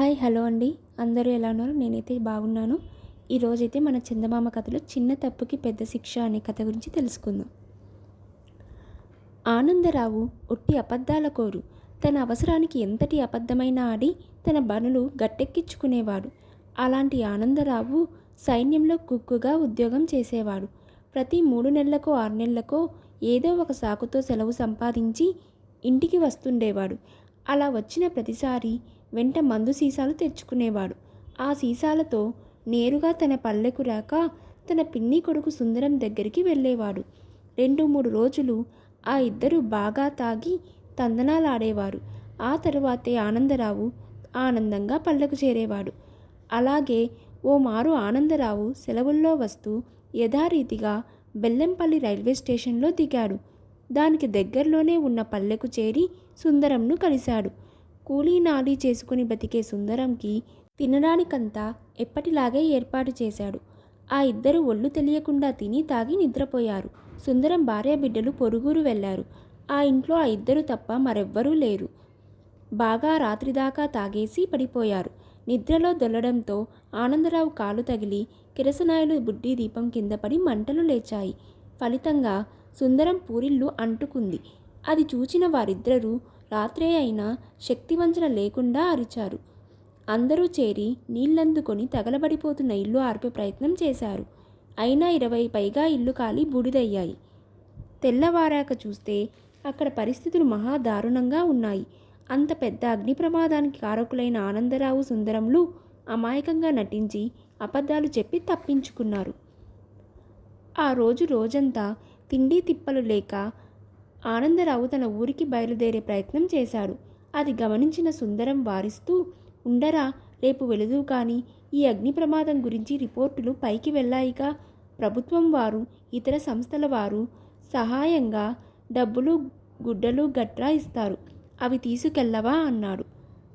Hi hello అండి. అందరూ ఎలా ఉన్నారు? నేనైతే బాగున్నాను. ఈరోజైతే మన చందమామ కథలో చిన్న తప్పుకి పెద్ద శిక్ష అనే కథ గురించి తెలుసుకుందాం. ఆనందరావు ఒట్టి అబద్ధాల కోరు. తన అవసరానికి ఎంతటి అబద్ధమైన ఆడి తన బనులు గట్టెక్కించుకునేవాడు. అలాంటి ఆనందరావు సైన్యంలో కుక్కుగా ఉద్యోగం చేసేవాడు. ప్రతి మూడు నెలలకో ఆరు నెలలకో ఏదో ఒక సాకుతో సెలవు సంపాదించి ఇంటికి వస్తుండేవాడు. అలా వచ్చిన ప్రతిసారి వెంట మందు సీసాలు తెచ్చుకునేవాడు ఆ సీసాలతో నేరుగా తన పల్లెకు రాక తన పిన్ని కొడుకు సుందరం దగ్గరికి వెళ్ళేవాడు. రెండు మూడు రోజులు ఆ ఇద్దరు బాగా తాగి తందనాలాడేవారు. ఆ తరువాతే ఆనందరావు ఆనందంగా పల్లెకు చేరేవాడు. అలాగే ఓ మారు ఆనందరావు సెలవుల్లో వస్తూ యథారీతిగా బెల్లంపల్లి రైల్వే స్టేషన్లో దిగాడు. దానికి దగ్గరలోనే ఉన్న పల్లెకు చేరి సుందరంను కలిశాడు. కూలీ నాలీ చేసుకుని బతికే సుందరంకి తినడానికంతా ఎప్పటిలాగే ఏర్పాటు చేశాడు. ఆ ఇద్దరు ఒళ్ళు తెలియకుండా తిని తాగి నిద్రపోయారు. సుందరం భార్య బిడ్డలు పొరుగురు వెళ్ళారు ఆ ఇంట్లో ఆ ఇద్దరు తప్ప మరెవ్వరూ లేరు. బాగా రాత్రిదాకా తాగేసి పడిపోయారు. నిద్రలో దొల్లడంతో ఆనందరావు కాలు తగిలి కిరసనాయులు బుడ్డి దీపం కింద పడి మంటలు లేచాయి. ఫలితంగా సుందరం పూరిల్లు అంటుకుంది. అది చూచిన వారిద్దరూ రాత్రే అయినా శక్తివంచన లేకుండా అరిచారు. అందరూ చేరి నీళ్ళందుకొని తగలబడిపోతున్న ఇల్లు ఆర్పే ప్రయత్నం చేశారు. అయినా ఇరవై పైగా ఇల్లు కాలి బూడిదయ్యాయి. తెల్లవారాక చూస్తే అక్కడ పరిస్థితులు మహా దారుణంగా ఉన్నాయి. అంత పెద్ద అగ్ని ప్రమాదానికి కారకులైన ఆనందరావు సుందరంలు అమాయకంగా నటించి అబద్ధాలు చెప్పి తప్పించుకున్నారు. ఆ రోజు రోజంతా తిండి తిప్పలు లేక ఆనందరావు తన ఊరికి బయలుదేరే ప్రయత్నం చేశాడు. అది గమనించిన సుందరం వారిస్తూ ఉండరా రేపు వెళదు కానీ ఈ అగ్ని ప్రమాదం గురించి రిపోర్టులు పైకి వెళ్ళాయిగా. ప్రభుత్వం వారు ఇతర సంస్థల వారు సహాయంగా డబ్బులు గుడ్డలు గట్రా ఇస్తారు. అవి తీసుకెళ్ళవా అన్నాడు.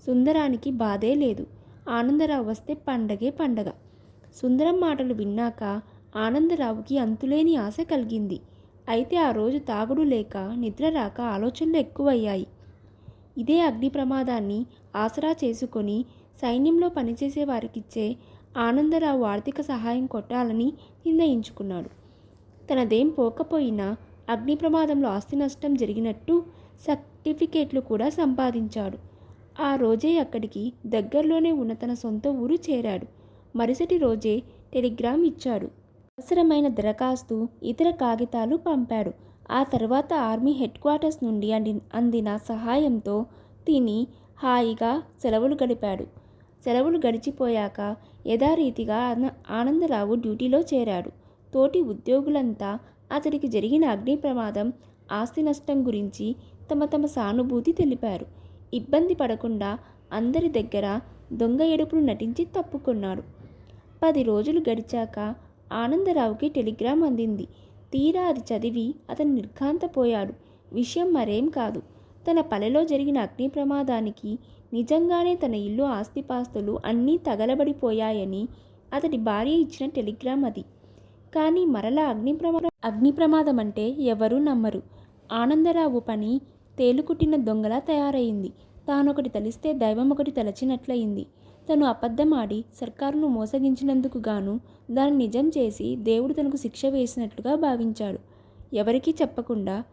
సుందరానికి బాధే లేదు. ఆనందరావు వస్తే పండగే పండగ. సుందరం మాటలు విన్నాక ఆనందరావుకి అంతులేని ఆశ కలిగింది. అయితే ఆ రోజు తాగుడు లేక నిద్ర రాక ఆలోచనలు ఎక్కువయ్యాయి. ఇదే అగ్ని ప్రమాదాన్ని ఆసరా చేసుకొని సైన్యంలో పనిచేసే వారికిచ్చే ఆనందరావు ఆర్థిక సహాయం కొట్టాలని నిర్ణయించుకున్నాడు. తనదేం పోకపోయినా అగ్ని ప్రమాదంలో ఆస్తి నష్టం జరిగినట్టు సర్టిఫికేట్లు కూడా సంపాదించాడు. ఆ రోజే అక్కడికి దగ్గరలోనే ఉన్న తన సొంత ఊరు చేరాడు. మరుసటి రోజే టెలిగ్రామ్ ఇచ్చాడు. అవసరమైన దరఖాస్తు ఇతర కాగితాలు పంపాడు. ఆ తర్వాత ఆర్మీ హెడ్ క్వార్టర్స్ నుండి అంది అందిన సహాయంతో తిని హాయిగా సెలవులు గడిపాడు. సెలవులు గడిచిపోయాక యథారీతిగా ఆనందరావు డ్యూటీలో చేరాడు. తోటి ఉద్యోగులంతా అతడికి జరిగిన అగ్ని ప్రమాదం ఆస్తి నష్టం గురించి తమ తమ సానుభూతి తెలిపారు. ఇబ్బంది పడకుండా అందరి దగ్గర దొంగ ఎడుపులు నటించి తప్పుకున్నాడు. పది రోజులు గడిచాక ఆనందరావుకి టెలిగ్రామ్ అందింది. తీరా అది చదివి అతను నిర్ఘాంతపోయాడు. విషయం మరేం కాదు. తన పల్లెలో జరిగిన అగ్ని ప్రమాదానికి నిజంగానే తన ఇల్లు ఆస్తిపాస్తులు అన్నీ తగలబడిపోయాయని అతడి భార్య ఇచ్చిన టెలిగ్రామ్ అది. కానీ మరలా అగ్ని ప్రమాదం అగ్ని ప్రమాదం అంటే ఎవరూ నమ్మరు. ఆనందరావు పని తేలుకుట్టిన దొంగలా తయారైంది. తానొకటి తలిస్తే దైవం ఒకటి తలచినట్లయింది. తను అబద్ధమాడి సర్కారును మోసగించినందుకు గాను దాన్ని నిజం చేసి దేవుడు తనకు శిక్ష వేసినట్లుగా భావించాడు. ఎవరికీ చెప్పకుండా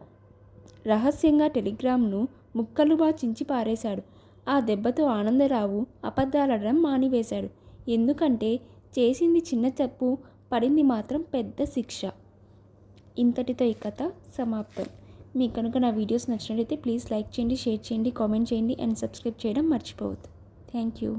రహస్యంగా టెలిగ్రామ్ను ముక్కలుగా చించి పారేశాడు. ఆ దెబ్బతో ఆనందరావు అబద్ధాలడడం మానివేశాడు. ఎందుకంటే చేసింది చిన్న తప్పు పడింది మాత్రం పెద్ద శిక్ష. ఇంతటితో ఈ కథ సమాప్తం. మీకు కనుక నా వీడియోస్ నచ్చినట్లయితే ప్లీజ్ లైక్ చేయండి షేర్ చేయండి కామెంట్ చేయండి అండ్ సబ్స్క్రైబ్ చేయడం మర్చిపోవద్దు. Thank you.